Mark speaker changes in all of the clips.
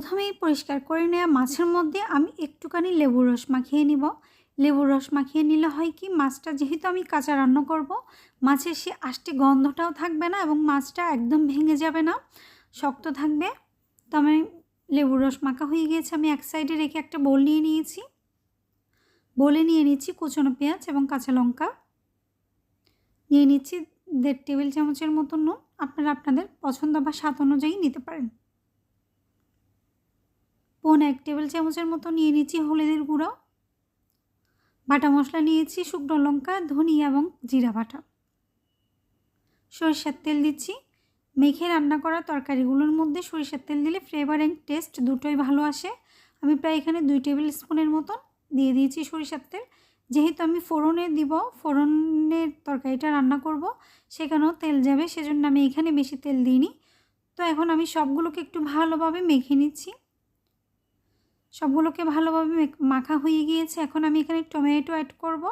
Speaker 1: প্রথমেই পরিষ্কার করে নেওয়া মাছের মধ্যে আমি একটুখানি লেবুর রস মাখিয়ে নিব। লেবুর রস মাখিয়ে নিলে হয় কি, মাছটা যেহেতু আমি কাঁচা রান্না করব, মাছের সে আষ্টে গন্ধটাও থাকবে না এবং মাছটা একদম ভেঙে যাবে না, শক্ত থাকবে। তো আমি লেবুর রস মাখা হয়ে গিয়েছে, আমি এক সাইডে রেখে একটা বোল নিয়ে নিয়েছি। বলে নিয়ে নিচ্ছি কুচনো পেঁয়াজ এবং কাঁচা লঙ্কা। নিয়ে নিচ্ছি দেড় টেবিল চামচের মতো নুন, আপনারা আপনাদের পছন্দ বা স্বাদ অনুযায়ী নিতে পারেন। এক টেবিল চামচের মতো নিয়ে নিচ্ছি হলুদের গুঁড়ো, বাটা মশলা নিয়েছি শুকনো লঙ্কা, ধনিয়া এবং জিরা বাটা। সরিষার তেল দিচ্ছি। মেখে রান্না করা তরকারিগুলোর মধ্যে সরিষার তেল দিলে ফ্লেভার অ্যান্ড টেস্ট দুটোই ভালো আসে। আমি প্রায় এখানে দুই টেবিল স্পুনের মতন দিয়ে দিয়েছি সরিষার তেল। যেহেতু আমি ফোড়নে দিব, ফোড়নের তরকারিটা রান্না করব, সেখানেও তেল যাবে, সেজন্য আমি এখানে বেশি তেল দিইনি। তো এখন আমি সবগুলোকে একটু ভালোভাবে মেখে নিচ্ছি। সবগুলোকে ভালোভাবে মাখা হয়ে গিয়েছে। এখন আমি এখানে টমেটো অ্যাড করব।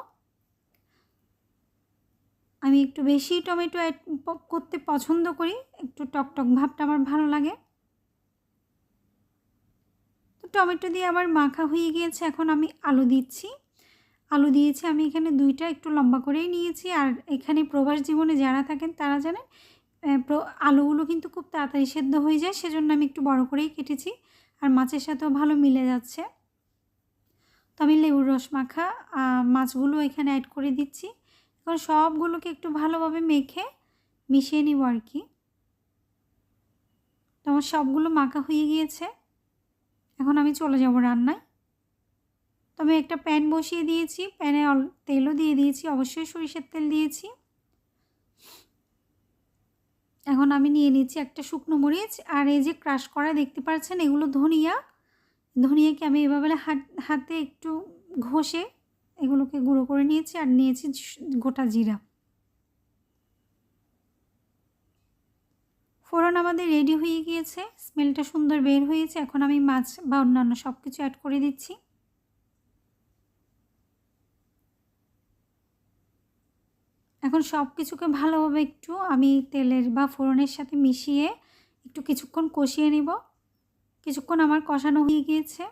Speaker 1: আমি একটু বেশি টমেটো অ্যাড করতে পছন্দ করি। একটু টকটক ভাবটা আমার ভালো লাগে। তো টমেটো দিয়ে আবার মাখা হয়ে গিয়েছে। এখন আমি আলু দিচ্ছি। আলু দিয়েছি আমি এখানে দুইটা, একটু লম্বা করেই নিয়েছি। আর এখানে প্রবাস জীবনে যারা থাকেন তারা জানেন আলুগুলো কিন্তু খুব তাড়াতাড়ি সেদ্ধ হয়ে যায়। সেজন্য আমি একটু বড় করেই কেটেছি। আর মাছের সাথেও ভালো মিলে যাচ্ছে। তো আমি লেবুর রস মাখা মাছগুলো এখানে অ্যাড করে দিচ্ছি। এখন সবগুলোকে একটু ভালোভাবে মেখে মিশিয়ে নিব আর কি। তো আমার সবগুলো মাখা হয়ে গিয়েছে। এখন আমি চলে যাব রান্নায়। তো আমি একটা প্যান বসিয়ে দিয়েছি। প্যানে তেলও দিয়ে দিয়েছি। অবশ্যই সরিষার তেল দিয়েছি। এখন আমি নিয়ে নিচ্ছি একটা শুকনো মরিচ আর এই যে ক্রাশ করা দেখতে পাচ্ছেন, এগুলো ধনিয়া। ধনিয়াকে আমি এভাবে হাত, হাতে একটু ঘষে এগুলোকে গুঁড়ো করে নিয়েছি আর নিয়েছি গোটা জিরা। ফোড়ন আমাদের রেডি হয়ে গিয়েছে, স্মেলটা সুন্দর বের হয়েছে। এখন আমি মাছ বা অন্যান্য সব কিছু অ্যাড করে দিচ্ছি। এখন সব কিছুকে ভালোভাবে একটু আমি তেলের বা ফোড়নের সাথে মিশিয়ে একটু কিছুক্ষণ কষিয়ে নেব। কিছুক্ষণ আমার কষানো হয়ে গিয়েছে।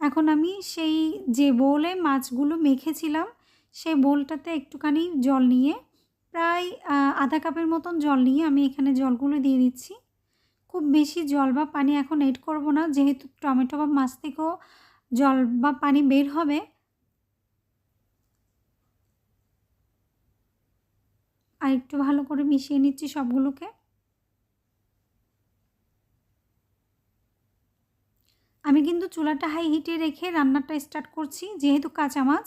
Speaker 1: এখন আমি সেই যে বোলে মাছগুলো মেখেছিলাম, সেই বোলটাতে একটুখানি জল নিয়ে, প্রায় আধা কাপের মতন জল নিয়ে আমি এখানে জলগুলো দিয়ে দিচ্ছি। খুব বেশি জল বা পানি এখন এড করব না, যেহেতু টমেটো বা মাছ থেকেও জল বা পানি বের হবে। আর একটু ভালো করে মিশিয়ে নিচ্ছি সবগুলোকে। আমি কিন্তু চুলাটা হাই হিটে রেখে রান্নাটা স্টার্ট করছি, যেহেতু কাঁচা মাছ।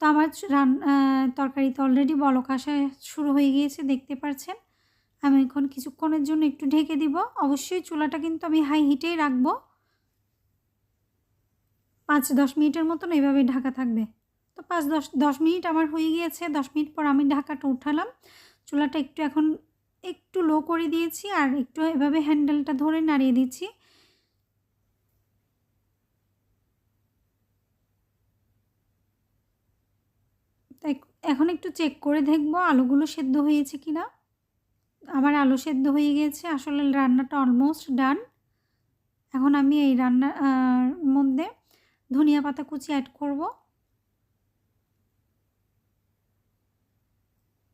Speaker 1: তো আমার রান তরকারিতে অলরেডি বলক আসা শুরু হয়ে গিয়েছে, দেখতে পাচ্ছেন আমি এখন কিছুক্ষণের জন্য একটু ঢেকে দিব। অবশ্যই চুলাটা কিন্তু আমি হাই হিটেই রাখব। পাঁচ দশ মিনিটের মতন এভাবে ঢাকা থাকবে। পাঁচ, দশ দশ মিনিট আমার হয়ে গিয়েছে। দশ মিনিট পর আমি ঢাকাটা উঠালাম। চুলাটা একটু এখন একটু লো করে দিয়েছি আর একটু এভাবে হ্যান্ডেলটা ধরে নাড়িয়ে দিচ্ছি। এখন একটু চেক করে দেখব আলুগুলো সেদ্ধ হয়েছে কি না আমার আলু সেদ্ধ হয়ে গিয়েছে। আসলে রান্নাটা অলমোস্ট ডান এখন আমি এই রান্নার মধ্যে ধনিয়া পাতা কুচি অ্যাড করব।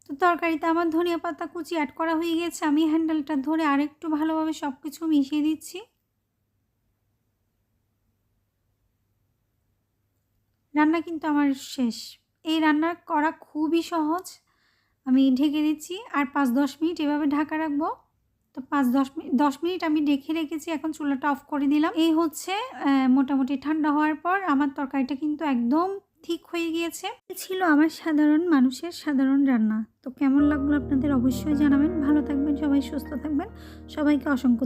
Speaker 1: তো তরকারিতে আমার ধনিয়া পাতা কুচি অ্যাড করা হয়ে গেছে। আমি হ্যান্ডেলটা ধরে আরেকটু ভালোভাবে সব কিছু মিশিয়ে দিচ্ছি। রান্না কিন্তু আমার শেষ। এই রান্না করা খুবই সহজ। আমি ঢেকে দিচ্ছি আর পাঁচ দশ মিনিট এভাবে ঢাকা রাখব। তো পাঁচ দশ মিনিট দশ মিনিট আমি ঢেকে রেখেছি, এখন চুলাটা অফ করে দিলাম। এই হচ্ছে মোটামুটি ঠান্ডা হওয়ার পর আমার তরকারিটা কিন্তু একদম ঠিক হয়ে গিয়েছে? ছিল আমার সাধারণ মানুষের সাধারণ রান্না। তো কেমন লাগল আপনাদের অবশ্যই জানাবেন। ভালো থাকবেন সবাই, সুস্থ থাকবেন। সবাইকে অসংখ্য